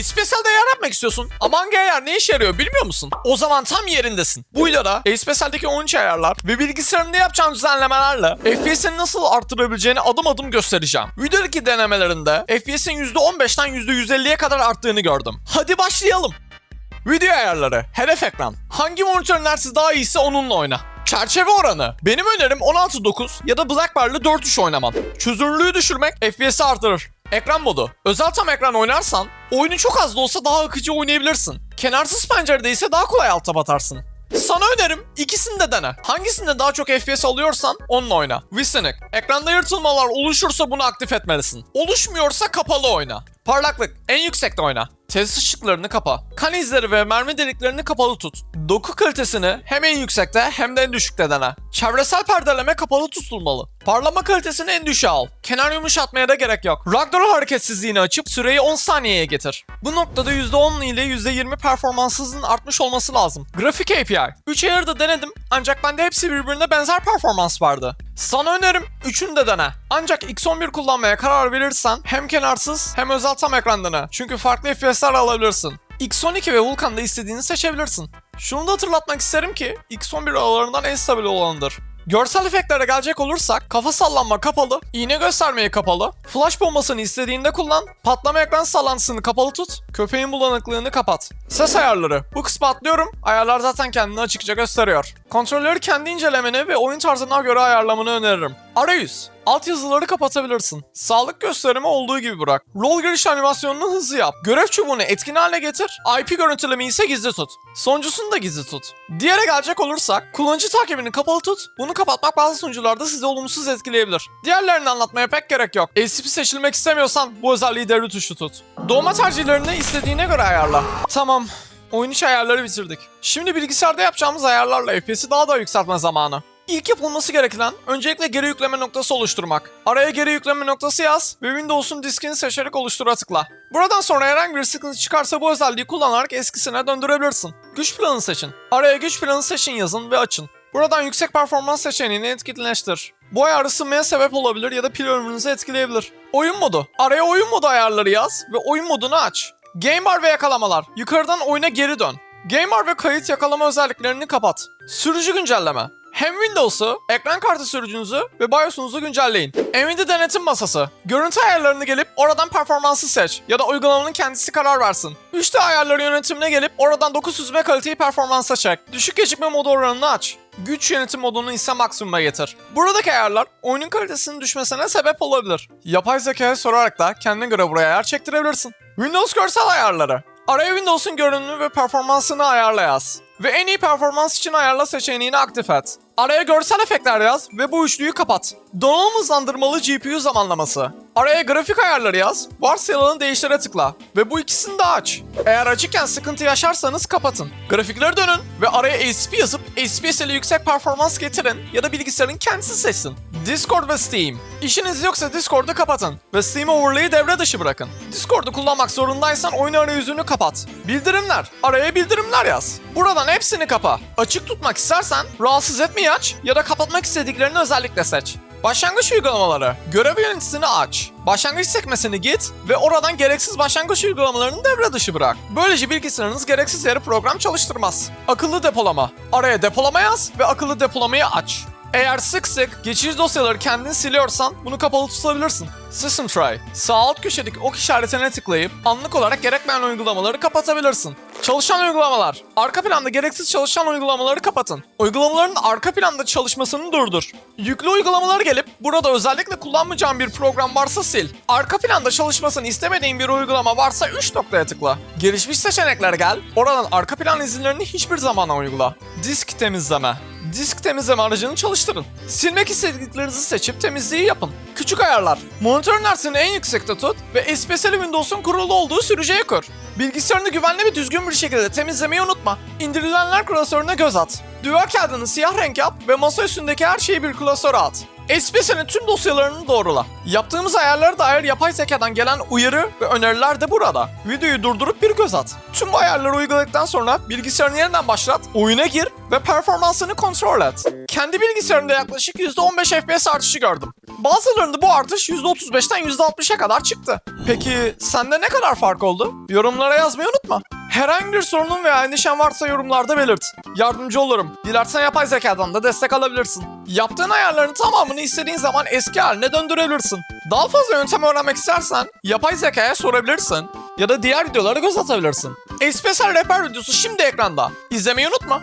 Aspecial'da ayar yapmak istiyorsun ama hangi ayar ne işe yarıyor bilmiyor musun? O zaman tam yerindesin. Bu videoda Aspecial'deki 13 ayarlar ve bilgisayarında yapacağım düzenlemelerle FPS'ini nasıl arttırabileceğini adım adım göstereceğim. Videodaki denemelerinde FPS'in %15'ten %150'ye kadar arttığını gördüm. Hadi başlayalım. Video ayarları, hedef ekran. Hangi monitörün hertzi daha iyiyse onunla oyna. Çerçeve oranı. Benim önerim 16.9 ya da Blackberry'le 4.3 oynaman. Çözünürlüğü düşürmek FPS'i artırır. Ekran modu. Özel tam ekran oynarsan oyunu çok az da olsa daha akıcı oynayabilirsin. Kenarsız pencerede ise daha kolay alta batarsın. Sana önerim ikisini de dene. Hangisinde daha çok FPS alıyorsan onunla oyna. VSync. Ekranda yırtılmalar oluşursa bunu aktif etmelisin. Oluşmuyorsa kapalı oyna. Parlaklık. En yüksekte oyna. Test ışıklarını kapa. Kan izleri ve mermi deliklerini kapalı tut. Doku kalitesini hem en yüksekte hem de en düşükte dene. Çevresel perdeleme kapalı tutulmalı. Parlama kalitesini en düşüğe al. Kenar yumuşatmaya da gerek yok. Ragdoll hareketsizliğini açıp süreyi 10 saniyeye getir. Bu noktada %10 ile %20 performansınızın artmış olması lazım. Grafik API. 3 ayarı denedim ancak bende hepsi birbirine benzer performans vardı. Sana önerim üçünü de dene. Ancak X11 kullanmaya karar verirsen hem kenarsız hem özel tam ekran dene. Çünkü farklı FPS'ler alabilirsin. X12 ve Vulkan'da istediğini seçebilirsin. Şunu da hatırlatmak isterim ki X11 aralarından en stabil olanıdır. Görsel efektlere gelecek olursak kafa sallanma kapalı, iğne göstermeyi kapalı, flash bombasını istediğinde kullan, patlama ekran sallantısını kapalı tut, köpeğin bulanıklığını kapat. Ses ayarları. Bu kısmı atlıyorum. Ayarlar zaten kendini açıkça gösteriyor. Kontrolleri kendi incelemeni ve oyun tarzına göre ayarlamanı öneririm. Arayüz. Altyazıları kapatabilirsin. Sağlık gösterimi olduğu gibi bırak. Rol giriş animasyonunu hızlı yap. Görev çubuğunu etkin hale getir. IP görüntülemeyi ise gizli tut. Sonuncusunu da gizli tut. Diğere gelecek olursak kullanıcı takibini kapalı tut. Bunu kapatmak bazı sunucularda sizi olumsuz etkileyebilir. Diğerlerini anlatmaya pek gerek yok. ACP seçilmek istemiyorsan bu özelliği devre tuşu tut. Doğma tercihlerini istediğine göre ayarla. Tamam. Oyun içi ayarları bitirdik. Şimdi bilgisayarda yapacağımız ayarlarla FPS'i daha da yükseltme zamanı. İlk yapılması gereken öncelikle geri yükleme noktası oluşturmak. Araya geri yükleme noktası yaz ve Windows'un diskini seçerek oluştura tıkla. Buradan sonra herhangi bir sıkıntı çıkarsa bu özelliği kullanarak eskisine döndürebilirsin. Güç planı seçin. Araya güç planı seçin yazın ve açın. Buradan yüksek performans seçeneğini etkinleştir. Bu ayar ısınmaya sebep olabilir ya da pil ömrünüzü etkileyebilir. Oyun modu. Araya oyun modu ayarları yaz ve oyun modunu aç. Game bar ve yakalamalar. Yukarıdan oyuna geri dön. Game bar ve kayıt yakalama özelliklerini kapat. Sürücü güncelleme. Hem Windows'u, ekran kartı sürücünüzü ve BIOS'unuzu güncelleyin. Nvidia denetim masası. Görüntü ayarlarını gelip oradan performansı seç ya da uygulamanın kendisi karar versin. 3D ayarları yönetimine gelip oradan doku süzme kaliteyi performansa çek. Düşük gecikme modu oranını aç. Güç yönetim modunu ise maksimuma getir. Buradaki ayarlar oyunun kalitesinin düşmesine sebep olabilir. Yapay zekaya sorarak da kendine göre buraya ayar çektirebilirsin. Windows görsel ayarları. Araya Windows'un görünümü ve performansını ayarla yaz. Ve en iyi performans için ayarla seçeneğini aktif et. Araya görsel efektler yaz ve bu üçlüyü kapat. Donanım hızlandırmalı GPU zamanlaması. Araya grafik ayarları yaz, varsayılanı değiştire tıkla ve bu ikisini de aç. Eğer açıkken sıkıntı yaşarsanız kapatın. Grafiklere dönün ve araya ASP yazıp ASPS ile yüksek performans getirin ya da bilgisayarın kendisi seçsin. Discord ve Steam. İşiniz yoksa Discord'u kapatın ve Steam Overlay'i devre dışı bırakın. Discord'u kullanmak zorundaysan oyun arayüzünü kapat. Bildirimler. Araya bildirimler yaz. Buradan hepsini kapa. Açık tutmak istersen rahatsız etmeyi aç ya da kapatmak istediklerini özellikle seç. Başlangıç uygulamaları. Görev yöneticisini aç. Başlangıç sekmesini git ve oradan gereksiz başlangıç uygulamalarını devre dışı bırak. Böylece bilgisayarınız gereksiz yere program çalıştırmaz. Akıllı depolama. Araya depolama yaz ve akıllı depolamayı aç. Eğer sık sık geçici dosyaları kendin siliyorsan bunu kapalı tutabilirsin. System Try. Sağ alt köşedeki ok işaretine tıklayıp anlık olarak gerekmeyen uygulamaları kapatabilirsin. Çalışan uygulamalar. Arka planda gereksiz çalışan uygulamaları kapatın. Uygulamaların arka planda çalışmasını durdur. Yüklü uygulamaları gelip burada özellikle kullanmayacağın bir program varsa sil. Arka planda çalışmasını istemediğin bir uygulama varsa 3 noktaya tıkla. Gelişmiş seçeneklere gel. Oradan arka plan izinlerini hiçbir zamana uygula. Disk temizleme. Disk temizleme aracını çalıştırın. Silmek istediklerinizi seçip temizliği yapın. Küçük ayarlar. Monitörün hertzini en yüksekte tut ve SPS'li Windows'un kurulu olduğu sürücüye kur. Bilgisayarını güvenli ve düzgün bir şekilde temizlemeyi unutma. İndirilenler klasörüne göz at. Duvar kağıdını siyah renk yap ve masa üstündeki her şeyi bir klasöre at. SPS'nin tüm dosyalarını doğrula. Yaptığımız ayarlara dair yapay zekadan gelen uyarı ve öneriler de burada. Videoyu durdurup bir göz at. Tüm bu ayarları uyguladıktan sonra bilgisayarını yeniden başlat, oyuna gir ve performansını kontrol et. Kendi bilgisayarımda yaklaşık %15 FPS artışı gördüm. Bazılarında bu artış %35'ten %60'a kadar çıktı. Peki sende ne kadar fark oldu? Yorumlara yazmayı unutma. Herhangi bir sorunun veya endişen varsa yorumlarda belirt. Yardımcı olurum. Dilersen yapay zekadan da destek alabilirsin. Yaptığın ayarların tamamını istediğin zaman eski haline döndürebilirsin. Daha fazla yöntem öğrenmek istersen yapay zekaya sorabilirsin. Ya da diğer videolara göz atabilirsin. Especial Rapper videosu şimdi ekranda. İzlemeyi unutma.